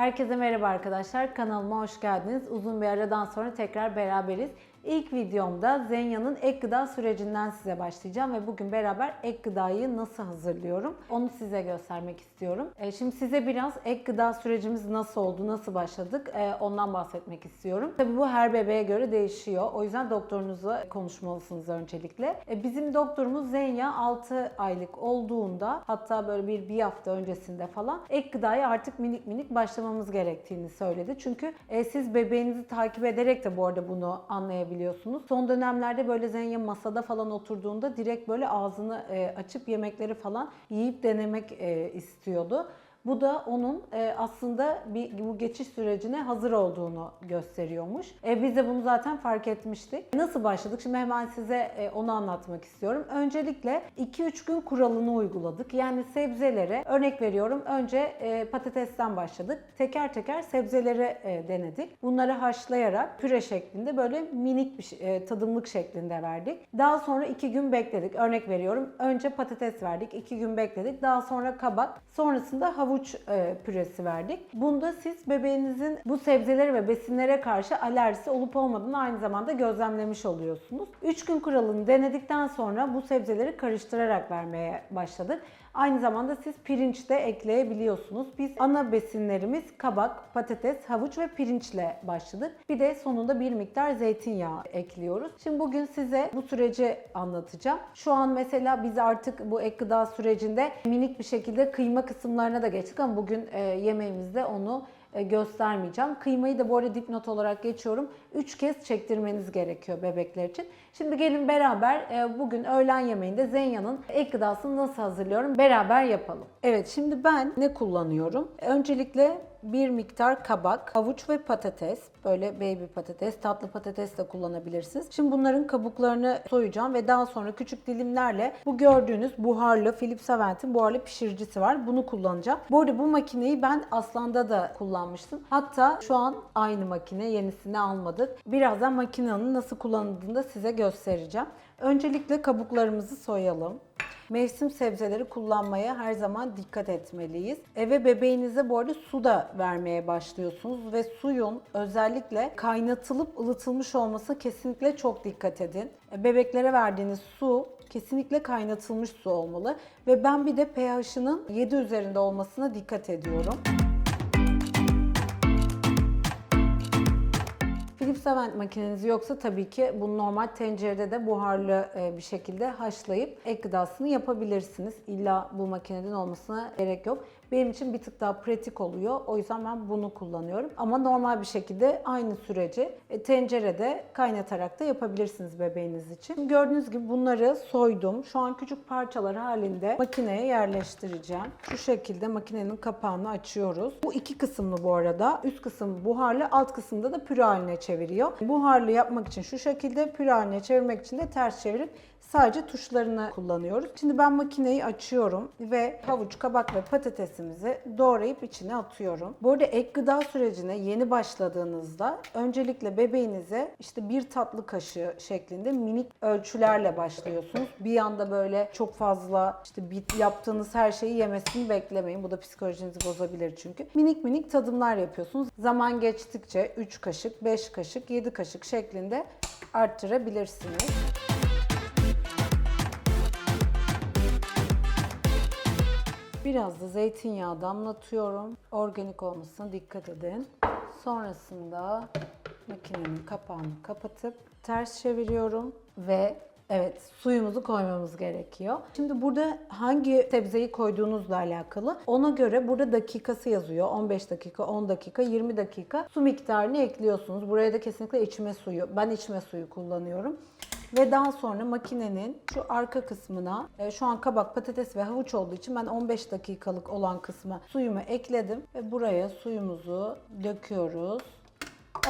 Herkese merhaba arkadaşlar. Kanalıma hoş geldiniz. Uzun bir aradan sonra tekrar beraberiz. İlk videomda Zenya'nın ek gıda sürecinden size başlayacağım ve bugün beraber ek gıdayı nasıl hazırlıyorum onu size göstermek istiyorum. E, Şimdi size biraz ek gıda sürecimiz nasıl oldu, nasıl başladık e, ondan bahsetmek istiyorum. Tabii bu her bebeğe göre değişiyor. O yüzden doktorunuzla konuşmalısınız öncelikle. E, Bizim doktorumuz Zenya 6 aylık olduğunda hatta böyle bir, bir hafta öncesinde falan ek gıdaya artık minik minik başlamamız gerektiğini söyledi. Çünkü e, siz bebeğinizi takip ederek de bu arada bunu anlayabiliyorsunuz. Son dönemlerde böyle Zenya masada falan oturduğunda direkt böyle ağzını e, açıp yemekleri falan yiyip denemek e, istiyordu. Bu da onun e, aslında bir bu geçiş sürecine hazır olduğunu gösteriyormuş. E, biz de bunu zaten fark etmiştik. Nasıl başladık? Şimdi hemen size e, onu anlatmak istiyorum. Öncelikle 2-3 gün kuralını uyguladık. Yani sebzelere örnek veriyorum. Önce e, patatesten başladık. Teker teker sebzeleri e, denedik. Bunları haşlayarak püre şeklinde böyle minik bir tadımlık şeklinde verdik. Daha sonra 2 gün bekledik. Örnek veriyorum. Önce patates verdik. 2 gün bekledik. Daha sonra kabak. Sonrasında havuç e, püresi verdik. Bunda siz bebeğinizin bu sebzelere ve besinlere karşı alerjisi olup olmadığını aynı zamanda gözlemlemiş oluyorsunuz. 3 gün kuralını denedikten sonra bu sebzeleri karıştırarak vermeye başladık. Aynı zamanda siz pirinç de ekleyebiliyorsunuz. Biz ana besinlerimiz kabak, patates, havuç ve pirinçle başladık. Bir de sonunda bir miktar zeytinyağı ekliyoruz. Şimdi bugün size bu süreci anlatacağım. Şu an mesela biz artık bu ek gıda sürecinde minik bir şekilde kıyma kısımlarına da geçtik ama bugün e, yemeğimizde onu göstermeyeceğim. Kıymayı da bu arada dipnot olarak geçiyorum. 3 kez çektirmeniz gerekiyor bebekler için. Şimdi gelin beraber e, bugün öğlen yemeğinde Zenya'nın ek gıdasını nasıl hazırlıyorum beraber yapalım. Evet şimdi ben ne kullanıyorum? Öncelikle bir miktar kabak, havuç ve patates. Böyle baby patates, tatlı patates de kullanabilirsiniz. Şimdi bunların kabuklarını soyacağım ve daha sonra küçük dilimlerle bu gördüğünüz buharlı Philips Avent'in buharlı pişiricisi var. Bunu kullanacağım. Bu arada bu makineyi ben Aslan'da da kullanmıştım. Hatta şu an aynı makine, yenisini almadık. Birazdan makinenin nasıl kullanıldığını da size göstereceğim. Öncelikle kabuklarımızı soyalım. Mevsim sebzeleri kullanmaya her zaman dikkat etmeliyiz. Eve bebeğinize bu arada su da vermeye başlıyorsunuz ve suyun özellikle kaynatılıp ılıtılmış olması kesinlikle çok dikkat edin. Bebeklere verdiğiniz su kesinlikle kaynatılmış su olmalı ve ben bir de pH'ının 7 üzerinde olmasına dikkat ediyorum. Avent makineniz yoksa tabii ki bunu normal tencerede de buharlı e, bir şekilde haşlayıp ek gıdasını yapabilirsiniz. İlla bu makineden olmasına gerek yok. Benim için bir tık daha pratik oluyor. O yüzden ben bunu kullanıyorum. Ama normal bir şekilde aynı süreci e, tencerede kaynatarak da yapabilirsiniz bebeğiniz için. Gördüğünüz gibi bunları soydum. Şu an küçük parçalar halinde makineye yerleştireceğim. Şu şekilde makinenin kapağını açıyoruz. Bu iki kısımlı bu arada. Üst kısım buharlı, alt kısımda da püre haline çeviriyor. Buharlı yapmak için şu şekilde, püre haline çevirmek için de ters çevirip sadece tuşlarını kullanıyoruz. Şimdi ben makineyi açıyorum ve havuç, kabak ve patatesimizi doğrayıp içine atıyorum. Bu arada ek gıda sürecine yeni başladığınızda öncelikle bebeğinize işte bir tatlı kaşığı şeklinde minik ölçülerle başlıyorsunuz. Bir anda böyle çok fazla işte bir yaptığınız her şeyi yemesini beklemeyin. Bu da psikolojinizi bozabilir çünkü. Minik minik tadımlar yapıyorsunuz. Zaman geçtikçe 3 kaşık, 5 kaşık, 7 kaşık şeklinde arttırabilirsiniz. Biraz da zeytinyağı damlatıyorum. Organik olmasına dikkat edin. Sonrasında makinenin kapağını kapatıp ters çeviriyorum ve evet suyumuzu koymamız gerekiyor. Şimdi burada hangi sebzeyi koyduğunuzla alakalı. Ona göre burada dakikası yazıyor. 15 dakika, 10 dakika, 20 dakika su miktarını ekliyorsunuz. Buraya da kesinlikle içme suyu. Ben içme suyu kullanıyorum. Ve daha sonra makinenin şu arka kısmına e, şu an kabak, patates ve havuç olduğu için ben 15 dakikalık olan kısma suyumu ekledim ve buraya suyumuzu döküyoruz.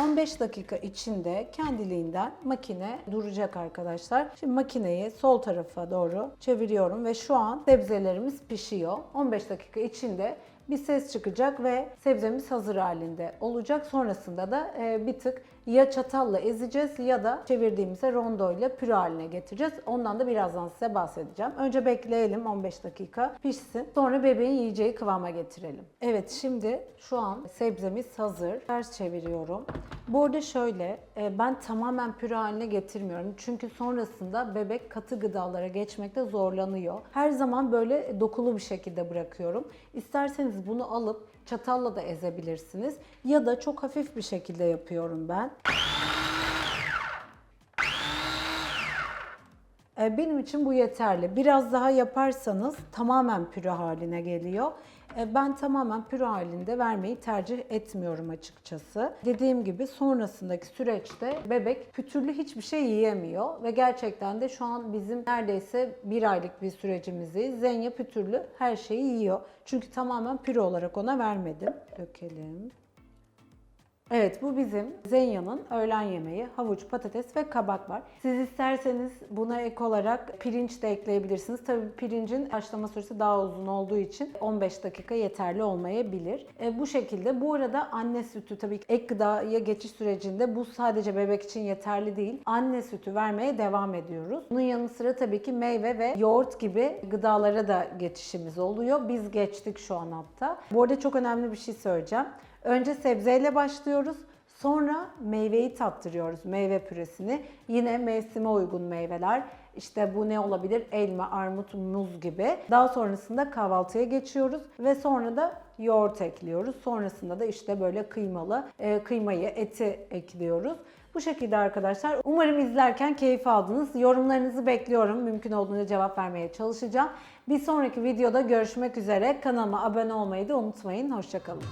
15 dakika içinde kendiliğinden makine duracak arkadaşlar. Şimdi makineyi sol tarafa doğru çeviriyorum ve şu an sebzelerimiz pişiyor. 15 dakika içinde bir ses çıkacak ve sebzemiz hazır halinde olacak. Sonrasında da e, bir tık ya çatalla ezeceğiz ya da çevirdiğimizde rondo ile püre haline getireceğiz. Ondan da birazdan size bahsedeceğim. Önce bekleyelim 15 dakika pişsin. Sonra bebeğin yiyeceği kıvama getirelim. Evet şimdi şu an sebzemiz hazır. Ters çeviriyorum. Bu arada şöyle e, ben tamamen püre haline getirmiyorum. Çünkü sonrasında bebek katı gıdalara geçmekte zorlanıyor. Her zaman böyle dokulu bir şekilde bırakıyorum. İsterseniz bunu alıp çatalla da ezebilirsiniz. Ya da çok hafif bir şekilde yapıyorum ben. E, Benim için bu yeterli. Biraz daha yaparsanız tamamen püre haline geliyor. E, Ben tamamen püre halinde vermeyi tercih etmiyorum açıkçası. Dediğim gibi sonrasındaki süreçte bebek pütürlü hiçbir şey yiyemiyor ve gerçekten de şu an bizim neredeyse bir aylık bir sürecimizi Zenya pütürlü her şeyi yiyor. Çünkü tamamen püre olarak ona vermedim. Dökelim. Evet bu bizim Zenya'nın öğlen yemeği. Havuç, patates ve kabak var. Siz isterseniz buna ek olarak pirinç de ekleyebilirsiniz. Tabii pirincin haşlama süresi daha uzun olduğu için 15 dakika yeterli olmayabilir. E, bu şekilde bu arada anne sütü tabii ki ek gıdaya geçiş sürecinde bu sadece bebek için yeterli değil. Anne sütü vermeye devam ediyoruz. Bunun yanı sıra tabii ki meyve ve yoğurt gibi gıdalara da geçişimiz oluyor. Biz geçtik şu an hatta. Bu arada çok önemli bir şey söyleyeceğim. Önce sebzeyle başlıyoruz. Sonra meyveyi tattırıyoruz. Meyve püresini. Yine mevsime uygun meyveler. İşte bu ne olabilir? Elma, armut, muz gibi. Daha sonrasında kahvaltıya geçiyoruz ve sonra da yoğurt ekliyoruz. Sonrasında da işte böyle kıymalı e, kıymayı, eti ekliyoruz. Bu şekilde arkadaşlar. Umarım izlerken keyif aldınız. Yorumlarınızı bekliyorum. Mümkün olduğunca cevap vermeye çalışacağım. Bir sonraki videoda görüşmek üzere. Kanalıma abone olmayı da unutmayın. Hoşçakalın.